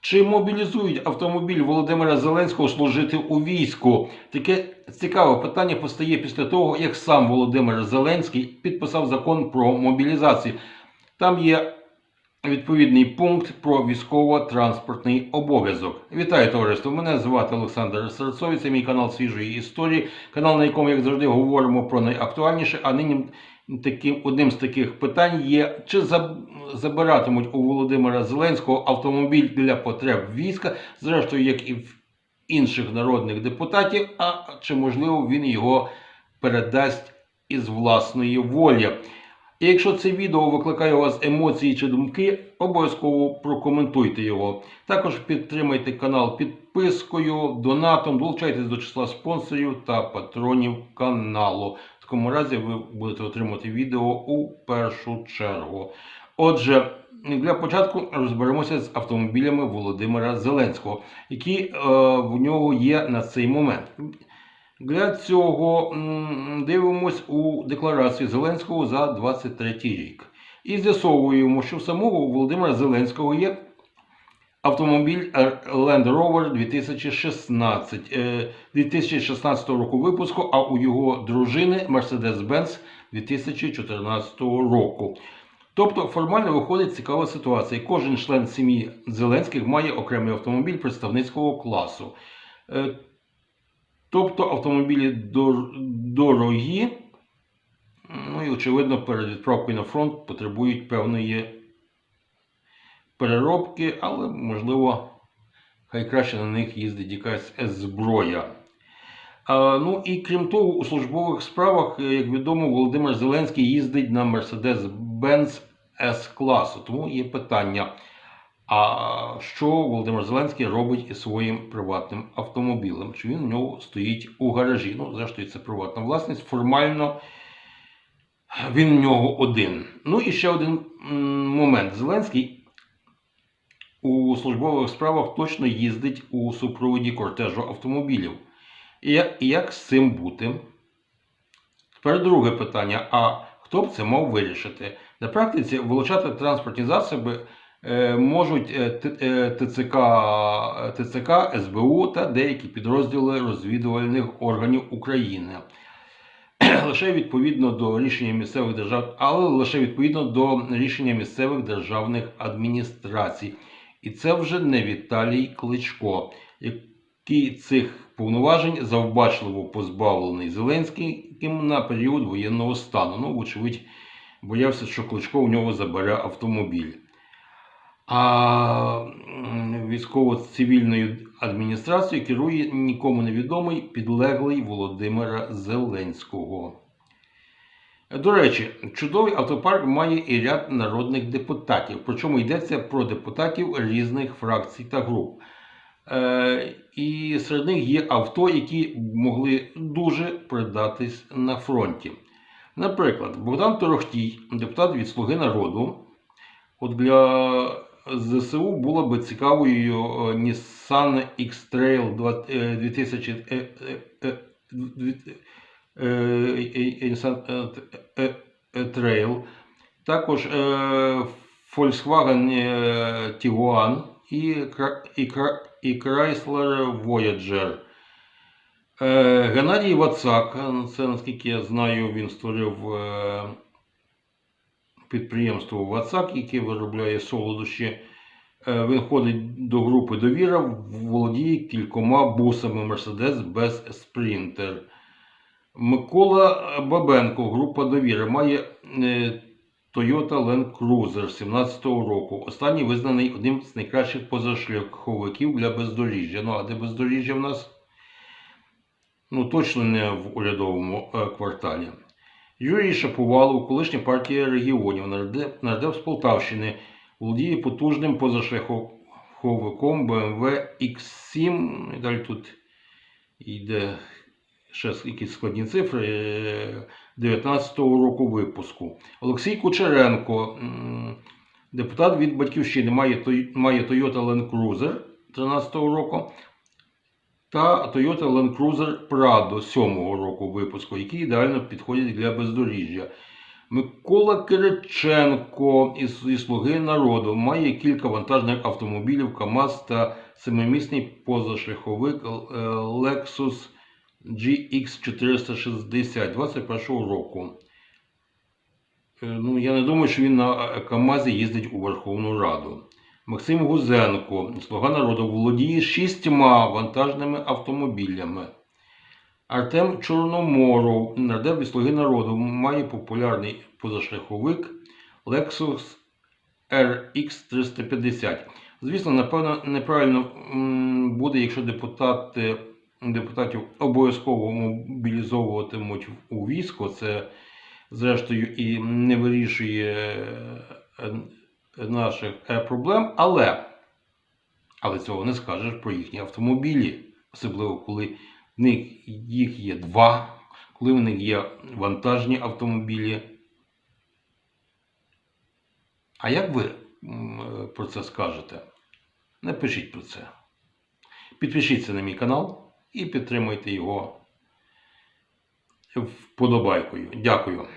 Чи мобілізують автомобіль Володимира Зеленського служити у війську? Таке цікаве питання постає після того, як сам Володимир Зеленський підписав закон про мобілізацію. Там є відповідний пункт про військово-транспортний обов'язок. Вітаю товариство! Мене звати Олександр Серцовий, це мій канал свіжої історії, канал, на якому, як завжди, говоримо про найактуальніше. А нині таким одним з таких питань є: чи забиратимуть у Володимира Зеленського автомобіль для потреб війська, зрештою, як і в інших народних депутатів, а чи можливо він його передасть із власної волі. І якщо це відео викликає у вас емоції чи думки, обов'язково прокоментуйте його. Також підтримайте канал підпискою, донатом, долучайтесь до числа спонсорів та патронів каналу. Такому разі ви будете отримати відео у першу чергу. Отже, для початку розберемося з автомобілями Володимира Зеленського, які е, в нього є на цей момент. Для цього м, дивимось у декларацію Зеленського за 23 рік. І з'ясовуємо, що в самого Володимира Зеленського є автомобіль Land Rover 2016, е, 2016 року випуску, а у його дружини Mercedes-Benz 2014 року. Тобто формально виходить цікава ситуація. Кожен член сім'ї Зеленських має окремий автомобіль представницького класу. Е, Тобто автомобілі дор- дорогі, ну і очевидно, перед відправкою на фронт потребують певної переробки, але можливо, хай краще на них їздить якась зброя. Ну і крім того, у службових справах, е, як відомо, Володимир Зеленський їздить на Mercedes-Benz S-класу. Тому є питання. А що Володимир Зеленський робить із своїм приватним автомобілем? Чи він у нього стоїть у гаражі? Ну, зрештою, це приватна власність. Формально він у нього один. Ну і ще один момент. Зеленський у службових справах точно їздить у супроводі кортежу автомобілів. І як, з цим бути? Тепер друге питання: а хто б це мав вирішити? На практиці вилучати транспортні засоби е, можуть е, Т- е, ТЦК, ТЦК, СБУ та деякі підрозділи розвідувальних органів України. Лише відповідно до рішення місцевих держав, але лише відповідно до рішення місцевих державних адміністрацій. І це вже не Віталій Кличко, який цих повноважень завбачливо позбавлений Зеленським на період воєнного стану. Ну, вочевидь, боявся, що Кличко у нього забере автомобіль. А військово-цивільною адміністрацією керує нікому невідомий підлеглий Володимира Зеленського. До речі, чудовий автопарк має і ряд народних депутатів, причому йдеться про депутатів різних фракцій та груп. Е, і серед них є авто, які могли дуже придатись на фронті. Наприклад, Богдан Торохтій, депутат від Слуги народу, от для ЗСУ було би цікавою е, Nissan X-Trail 20, е, 2000 е, е, е, Trail, також Volkswagen Tiguan і, Chrysler Voyager. Геннадій Вацак, це наскільки я знаю, він створив підприємство Вацак, яке виробляє солодощі. Він входить до групи Довіра, володіє кількома бусами Mercedes без Sprinter. Микола Бабенко, група Довіра, має е, Toyota Land Cruiser 17-го року. Останній визнаний одним з найкращих позашляховиків для бездоріжжя. Ну, а де бездоріжжя в нас? Ну, точно не в урядовому е, кварталі. Юрій Шаповалов, колишня партія регіонів, нардеп, нардеп з Полтавщини, володіє потужним позашляховиком BMW X7. І далі тут йде ще якісь складні цифри е, 19-го року випуску. Олексій Кучеренко, депутат від Батьківщини, має, має Toyota Land Cruiser 13-го року та Toyota Land Cruiser Prado 7-го року випуску, які ідеально підходять для бездоріжжя. Микола Кириченко із, із Слуги народу має кілька вантажних автомобілів КАМАЗ та семимісний позашляховик е, Lexus GX460 21 року. Ну, я не думаю, що він на КАМАЗі їздить у Верховну Раду. Максим Гузенко, Слуга народу, володіє шістьма вантажними автомобілями. Артем Чорноморов, нардеп від Слуги народу, має популярний позашляховик Lexus RX 350. Звісно, напевно, неправильно буде, якщо депутати, депутатів обов'язково мобілізовуватимуть у військо. Це, зрештою, і не вирішує е, наших е, проблем, але, але цього не скажеш про їхні автомобілі, особливо коли в них їх є два, коли в них є вантажні автомобілі. А як ви е, про це скажете? Напишіть про це. Підпишіться на мій канал і підтримуйте його вподобайкою. Дякую.